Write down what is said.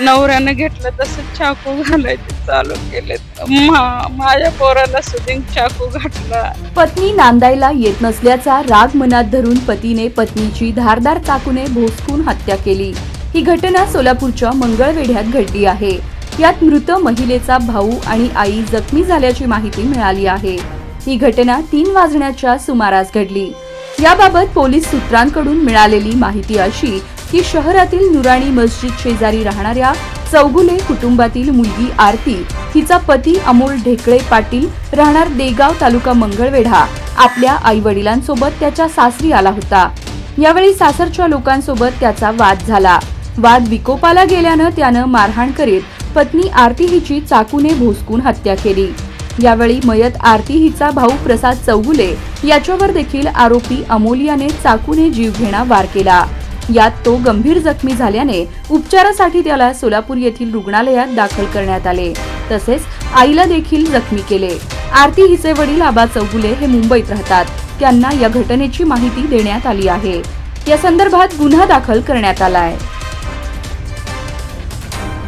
नवऱ्यानं घेतलं तसं चाकू घालायचे चालू केले. माझ्या पोराला सुदिंग चाकू घातला. पत्नी नांदायला येत नसल्याचा राग मनात धरून पतीने पत्नीची धारदार चाकूने भोसकून हत्या केली. ही घटना सोलापूरच्या मंगळवेढ्यात घडली आहे. यात मृत महिलेचा भाऊ आणि आई जखमी झाल्याची माहिती मिळाली आहे. ही घटना तीन वाजण्याच्या सुमारास घडली. याबाबत पोलीस सूत्रांकडून मिळालेली माहिती अशी की शहरातील नुराणी मस्जिद शेजारी राहणाऱ्या चौगुले कुटुंबातील मुलगी आरती हिचा पती अमोल ढेकळे पाटील राहणार देगाव तालुका मंगळवेढा. आपल्या आई वडिलांसोबत त्याच्या सासरी आला होता. यावेळी सासरच्या लोकांसोबत त्याचा वाद झाला. वाद विकोपाला गेल्यानं त्यानं मारहाण करीत पत्नी आरती हिची चाकूने भोसकून हत्या केली. यावेळी मयत आरती हिचा भाऊ प्रसाद चौगुले याच्यावर देखील आरोपी अमोल याने चाकूने जीवघेणा वार केला. यात तो गंभीर जखमी झाल्याने उपचारासाठी त्याला सोलापूर येथील रुग्णालयात दाखल करण्यात आले. तसेच आईला देखील जखमी केले. आरती हिचे वडील आबा चौगुले हे मुंबईत राहतात. त्यांना या घटनेची माहिती देण्यात आली आहे. या संदर्भात गुन्हा दाखल करण्यात आला आहे